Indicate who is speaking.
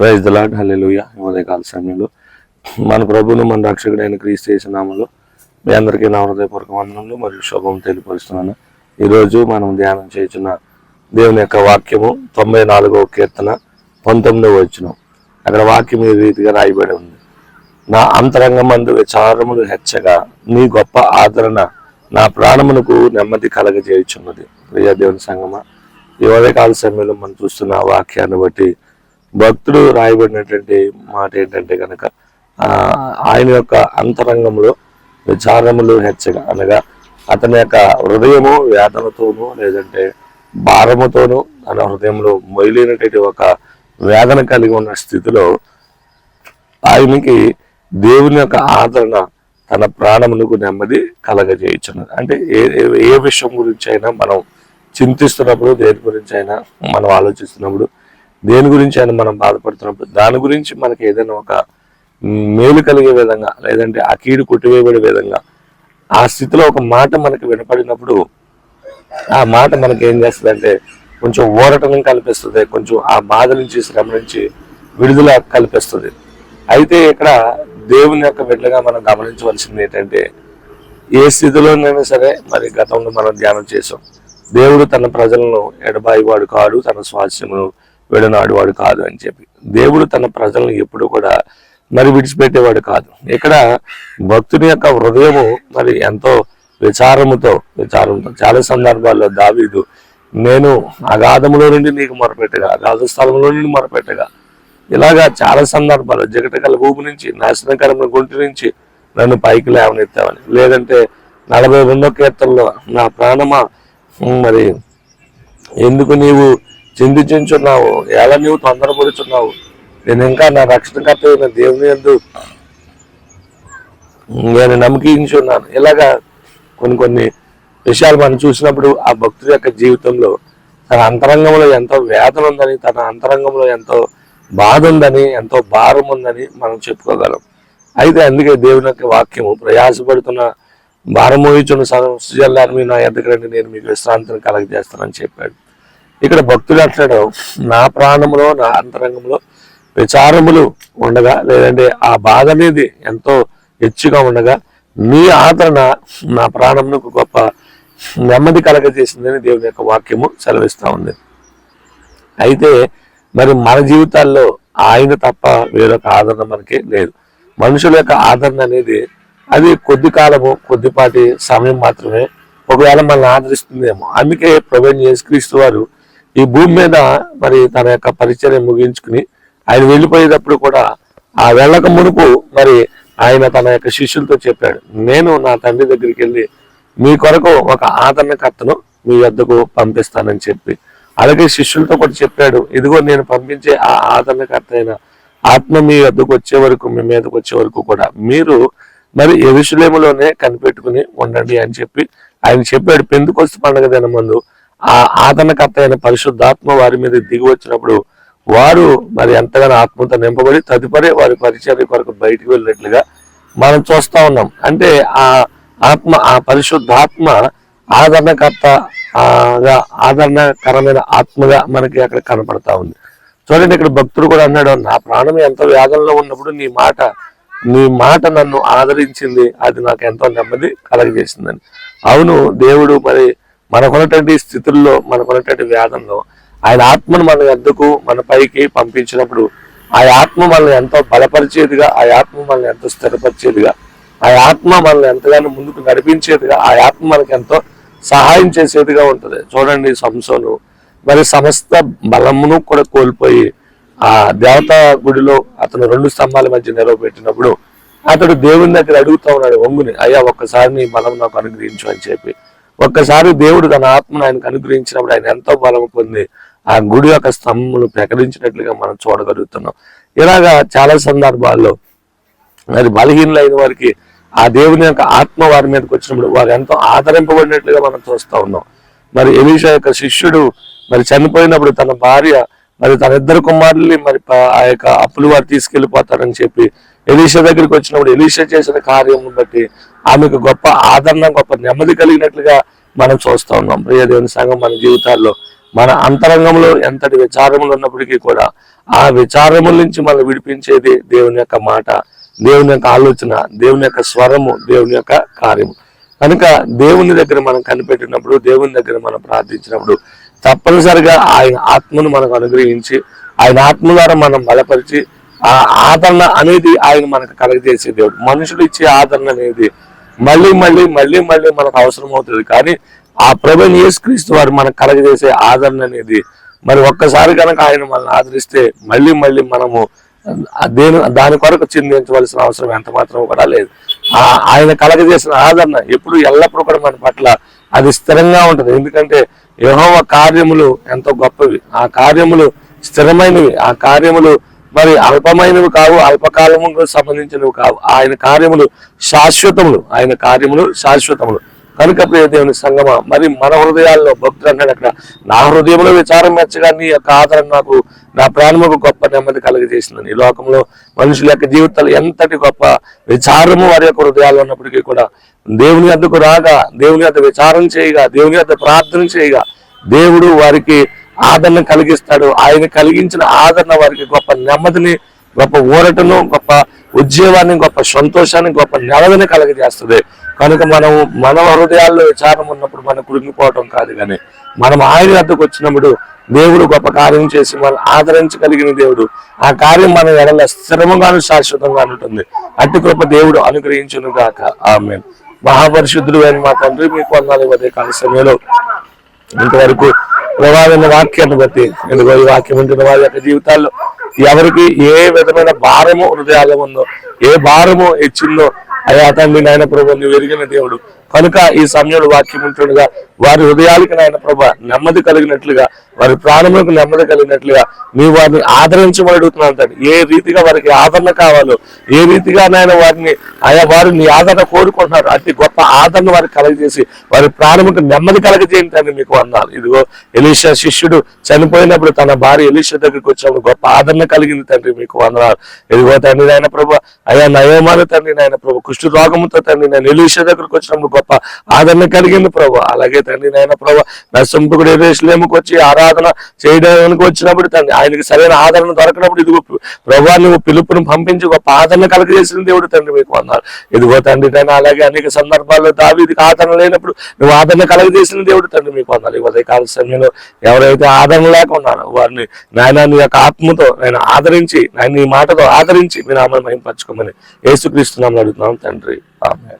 Speaker 1: Praise the Lord హల్లెలూయా. ఉదయకాల సమయంలో మన ప్రభును మన రక్షకుడైన క్రీస్తు చేసిన నామలో మీ అందరికీ నా హృదయపూర్వక వందనములు మరియు శుభం తెలియపరుస్తున్నాను. ఈరోజు మనం ధ్యానం చేసిన దేవుని యొక్క వాక్యము తొంభై నాలుగవ కీర్తన పంతొమ్మిదవ వచ్చిన అక్కడ వాక్యం ఈ రీతిగా రాయబడి ఉంది. నా అంతరంగమందు విచారములు హెచ్చగా నీ గొప్ప ఆదరణ నా ప్రాణమునకు నెమ్మది కలగజేయుచున్నది. ప్రియ దేవుని సంగమ ఈ ఉదయకాల సమయంలో మనం చూస్తున్న వాక్యాన్ని బట్టి భక్తుడు రాయబడినటువంటి మాట ఏంటంటే కనుక ఆయన యొక్క అంతరంగంలో విచారములు హెచ్చగా అనగా అతని యొక్క హృదయము వేదనతోనూ లేదంటే భారముతోనూ తన హృదయంలో మొయిలినటువంటి ఒక వేదన కలిగి ఉన్న స్థితిలో ఆయనకి దేవుని యొక్క ఆదరణ తన ప్రాణమునకు నెమ్మది కలగజేయుచున్నది. అంటే ఏ- ఏ విషయం గురించి అయినా మనం చింతిస్తున్నప్పుడు దేని గురించి అయినా మనం ఆలోచిస్తున్నప్పుడు దేని గురించి అయినా మనం బాధపడుతున్నప్పుడు దాని గురించి మనకి ఏదైనా ఒక మేలు కలిగే విధంగా లేదంటే ఆ కీడు కొట్టివేయబడే విధంగా ఆ స్థితిలో ఒక మాట మనకి వినపడినప్పుడు ఆ మాట మనకి ఏం చేస్తుందంటే కొంచెం ఊరటం కల్పిస్తుంది కొంచెం ఆ బాధ నుంచి శ్రమ నుంచి విడుదల కల్పిస్తుంది. అయితే ఇక్కడ దేవుని యొక్క బిడ్డగా మనం గమనించవలసింది ఏంటంటే ఏ స్థితిలోనైనా సరే మరి గతంలో మనం ధ్యానం చేసాం దేవుడు తన ప్రజలను ఎడబాయివాడు కాడు తన స్వాస్యమును విడనాడువాడు కాదు అని చెప్పి. దేవుడు తన ప్రజలను ఎప్పుడు కూడా మరి విడిచిపెట్టేవాడు కాదు. ఇక్కడ భక్తుని యొక్క హృదయము మరి ఎంతో విచారముతో విచారంతో చాలా సందర్భాల్లో దావీదు నేను అగాధములో నుండి నీకు మొరపెట్టగా అగాధ స్థలంలో నుండి మొరపెట్టగా. ఇలాగా చాలా సందర్భాలు జగటకల భూమి నుంచి నాశనకరమైన గుంటి నుంచి నన్ను పైకి లేవనెత్తావని. లేదంటే నలభై రెండో కీర్తనలో నా ప్రాణమా? మరి ఎందుకు నీవు చింతించున్నావు ఎలా నీవు తొందరపడుచున్నావు. నేను ఇంకా నా రక్షణకర్త అయిన దేవుని ఎందు నేను నమ్మకించున్నాను ఇలాగా కొన్ని కొన్ని విషయాలు మనం చూసినప్పుడు ఆ భక్తుడి యొక్క జీవితంలో తన అంతరంగంలో ఎంతో వేదన ఉందని తన అంతరంగంలో ఎంతో బాధ ఉందని ఎంతో భారం ఉందని మనం చెప్పుకోగలం. అయితే అందుకే దేవుని యొక్క వాక్యము ప్రయాసపడుతున్న భారం మోయించున్న సుజల్లాన్ని మీ నా ఎదుగురండి రండి నేను మీకు విశ్రాంతిని కలగజేస్తానని చెప్పాడు. ఇక్కడ భక్తుడు అంటాడు నా ప్రాణంలో నా అంతరంగంలో విచారములు ఉండగా లేదంటే ఆ బాధ అనేది ఎంతో హెచ్చుగా ఉండగా నీ ఆదరణ నా ప్రాణమునకు గొప్ప నెమ్మది కలగజేసిందని దేవుని యొక్క వాక్యము సెలవిస్తూ ఉంది. అయితే మరి మన జీవితాల్లో ఆయన తప్ప వేరొక ఆదరణ మనకి లేదు. మనుషుల యొక్క ఆదరణ అనేది అది కొద్ది కాలము కొద్దిపాటి సమయం మాత్రమే ఒకవేళ మనల్ని ఆదరిస్తుందేమో. అందుకే ప్రవీణ్ యేసుక్రీస్తు వారు ఈ భూమి మీద మరి తన యొక్క పరిచయం ముగించుకుని ఆయన వెళ్ళిపోయేటప్పుడు కూడా ఆ వెళ్ళక మునుపు మరి ఆయన తన యొక్క శిష్యులతో చెప్పాడు నేను నా తండ్రి దగ్గరికి వెళ్ళి మీ కొరకు ఒక ఆదరణకర్తను మీ వద్దకు పంపిస్తానని చెప్పి. అలాగే శిష్యులతో కూడా చెప్పాడు ఇదిగో నేను పంపించే ఆ ఆదరణకర్త అయిన ఆత్మ మీ వద్దకు వచ్చే వరకు మీ మీదకు వచ్చే వరకు కూడా మీరు మరి ఎరుషులేములోనే కనిపెట్టుకుని ఉండండి అని చెప్పి ఆయన చెప్పాడు. పెందుకొస్తు పండగ దినమందు ఆ ఆదరణకర్త అయిన పరిశుద్ధాత్మ వారి మీద దిగి వచ్చినప్పుడు వారు మరి ఎంతగానో ఆత్మతో నింపబడి తదుపరి వారి పరిచర్య కొరకు బయటికి వెళ్ళినట్లుగా మనం చూస్తా ఉన్నాం. అంటే ఆ ఆత్మ ఆ పరిశుద్ధాత్మ ఆదరణకర్త ఆదరణకరమైన ఆత్మగా మనకి అక్కడ కనపడతా ఉంది. చూడండి ఇక్కడ భక్తుడు కూడా అన్నాడు నా ప్రాణం ఎంతో వేగంలో ఉన్నప్పుడు నీ మాట నీ మాట నన్ను ఆదరించింది. అది నాకు ఎంతో నెమ్మది కలగజేసిందని. అవును దేవుడు మరి మనకున్నటువంటి స్థితుల్లో మనకున్నటువంటి వేదంలో ఆయన ఆత్మను మన ఎద్దకు మన పైకి పంపించినప్పుడు ఆ ఆత్మ మనల్ని ఎంతో బలపరిచేదిగా ఆ ఆత్మ మనల్ని ఎంతో స్థిరపరిచేదిగా ఆ ఆత్మ మనల్ని ఎంతగానో ముందుకు నడిపించేదిగా ఆ ఆత్మ మనకి ఎంతో సహాయం చేసేదిగా ఉంటుంది. చూడండి సంసోను. మరి సమస్త బలమును కూడా కోల్పోయి ఆ దేవతా గుడిలో అతను రెండు స్తంభాల మధ్య నిలవబెట్టినప్పుడు అతడు దేవుని దగ్గర అడుగుతా ఉన్నాడు ఒంగుని అయ్యా ఒక్కసారి నీ బలం నాకు అనుగ్రహించు అని చెప్పి. ఒక్కసారి దేవుడు తన ఆత్మను ఆయనకు అనుగ్రహించినప్పుడు ఆయన ఎంతో బలం పొంది ఆ గుడి యొక్క స్తంభమును ప్రకటించినట్లుగా మనం చూడగలుగుతున్నాం. ఇలాగా చాలా సందర్భాల్లో మరి బలహీనులైన వారికి ఆ దేవుని యొక్క ఆత్మ వారి మీదకి వచ్చినప్పుడు వారు ఎంతో ఆదరింపబడినట్లుగా మనం చూస్తూ ఉన్నాం. మరి ఎలీషా యొక్క శిష్యుడు మరి చనిపోయినప్పుడు తన భార్య మరి తన ఇద్దరు కుమారుల్ని మరి ఆ యొక్క అప్పులు వారు తీసుకెళ్ళిపోతారని చెప్పి ఎలీషా దగ్గరికి వచ్చినప్పుడు ఎలీషా చేసిన కార్యం బట్టి ఆమెకు గొప్ప ఆదరణ గొప్ప నెమ్మది కలిగినట్లుగా మనం చూస్తూ ఉన్నాం. ప్రియదేవుని సంఘం మన జీవితాల్లో మన అంతరంగంలో ఎంతటి విచారములు ఉన్నప్పటికీ కూడా ఆ విచారముల నుంచి మనం విడిపించేది దేవుని యొక్క మాట దేవుని యొక్క ఆలోచన దేవుని యొక్క స్వరము దేవుని యొక్క కార్యము. కనుక దేవుని దగ్గర మనం కనిపెట్టినప్పుడు దేవుని దగ్గర మనం ప్రార్థించినప్పుడు తప్పనిసరిగా ఆయన ఆత్మను మనకు అనుగ్రహించి ఆయన ఆత్మ ద్వారా మనం బలపరిచి ఆ ఆదరణ అనేది ఆయన మనకు కలగజేసే దేవుడు. మనుషులు ఇచ్చే ఆదరణ అనేది మళ్ళీ మళ్ళీ మళ్ళీ మళ్ళీ మనకు అవసరం అవుతుంది. కానీ ఆ ప్రభు యేసుక్రీస్తు వారు మనకు కలగజేసే ఆదరణ అనేది మరి ఒక్కసారి కనుక ఆయన మనల్ని ఆదరిస్తే మళ్ళీ మళ్ళీ మనము దేని దాని కొరకు చిందించవలసిన అవసరం ఎంత మాత్రం కూడా లేదు. ఆ ఆయన కలగజేసిన ఆదరణ ఎప్పుడు ఎల్లప్పుడూ కూడా మన పట్ల అది స్థిరంగా ఉంటుంది. ఎందుకంటే యహోవ కార్యములు ఎంతో గొప్పవి. ఆ కార్యములు స్థిరమైనవి. ఆ కార్యములు మరి అల్పమైనవి కావు అల్పకాలముకు సంబంధించినవి కావు. ఆయన కార్యములు శాశ్వతములు ఆయన కార్యములు శాశ్వతములు. కనుక ప్రియ దేవుని సంగమ మరి మన హృదయాల్లో భక్తులు అన్నాడు అక్కడ నా హృదయంలో విచారం మెచ్చగా నీ యొక్క ఆదరణ నాకు నా ప్రాణముకు గొప్ప నెమ్మది కలుగజేసిందని. ఈ లోకంలో మనుషుల యొక్క జీవితాలు ఎంతటి గొప్ప విచారము వారి యొక్క హృదయాల్లో ఉన్నప్పటికీ కూడా దేవుని వద్దకు రాగా దేవుని వద్ద విచారం చేయగా దేవుని వద్ద ప్రార్థన చేయగా దేవుడు వారికి ఆదరణ కలిగిస్తాడు. ఆయన కలిగించిన ఆదరణ వారికి గొప్ప నెమ్మదిని గొప్ప ఊరటను గొప్ప ఉద్యోగాన్ని గొప్ప సంతోషాన్ని గొప్ప నెలదని కలగజేస్తుంది. కనుక మనం మన హృదయాల్లో విచారం ఉన్నప్పుడు మనం కురిగిపోవటం కాదు కానీ మనం ఆయన వద్దకు వచ్చినప్పుడు దేవుడు గొప్ప కార్యం చేసి మనం ఆదరించగలిగిన దేవుడు. ఆ కార్యం మన ఎడల స్థిరముగాను శాశ్వతంగా ఉంటుంది. అట్టి కృప దేవుడు అనుగ్రహించును గాక ఆమె మహాపరిశుద్ధుడు అయిన మా తండ్రి మీకు వందాలి ఉదయ కాల సమయంలో ఇంతవరకు ప్రభావిన వాక్యాన్ని బట్టి. ఎందుకో ఈ వాక్యం ఉంటున్న వారి యొక్క జీవితాల్లో ఎవరికి ఏ విధమైన భారము హృదయాలు ఉందో ఏ భారము ఇచ్చిందో అయా తండ్రి నాయన ప్రభు నువ్వు ఎరిగిన దేవుడు. కనుక ఈ సమయంలో వాక్యం ఉంటుండగా వారి హృదయాలకి నాయన ప్రభ నెమ్మది కలిగినట్లుగా వారి ప్రాణములకు నెమ్మది కలిగినట్లుగా నీవు వారిని ఆదరించమని అడుగుతున్నాను తండ్రి. ఏ రీతిగా వారికి ఆదరణ కావాలో ఏ రీతిగా నాయన వారిని ఆయా వారు నీ ఆదరణ కోరుకుంటున్నారు అతి గొప్ప ఆదరణ వారికి కలగజేసి వారి ప్రాణముకు నెమ్మది కలగజేయండి తండ్రి మీకు అన్నారు ఇదిగో ఎలీషా శిష్యుడు చనిపోయినప్పుడు తన భార్య ఎలీషా దగ్గరికి వచ్చినప్పుడు గొప్ప ఆదరణ కలిగింది తండ్రి మీకు వందనాలు. ఇదిగో తండ్రి నాయన ప్రభు అయా నయోమాన తండ్రి నాయన ప్రభు కుష్టి రోగముతో తండ్రి నేను ఎలీషా దగ్గరికి వచ్చినప్పుడు గొప్ప ఆదరణ కలిగింది ప్రభు. అలాగే తండ్రి నాయన ప్రభు నరసింపుకుడు ఎరేసులేముకు వచ్చి ఆరాధన చేయడానికి వచ్చినప్పుడు తండ్రి ఆయనకి సరైన ఆదరణ దొరకనప్పుడు ఇదిగో ప్రభా నువ్వు పిలుపుని పంపించి గొప్ప ఆదరణ కలగజేసిన దేవుడు తండ్రి మీకు వందాలు ఇదిగో తండ్రి నాయన అలాగే అనేక సందర్భాల్లో దావీదికి ఆదరణ లేనప్పుడు నువ్వు ఆదరణ కలగజేసిన దేవుడు తండ్రి మీకు వందాలు ఈ ఉదయకాల సమయంలో ఎవరైతే ఆదరణ లేకున్నారో వారిని నాయన నీ యొక్క ఆత్మతో నేను ఆదరించి నాయన నీ మాటతో ఆదరించి మీరు ఆమెను మహింపరచుకోమని యేసుక్రీస్తున్నామని అడుగుతున్నాం తండ్రి. ఆమె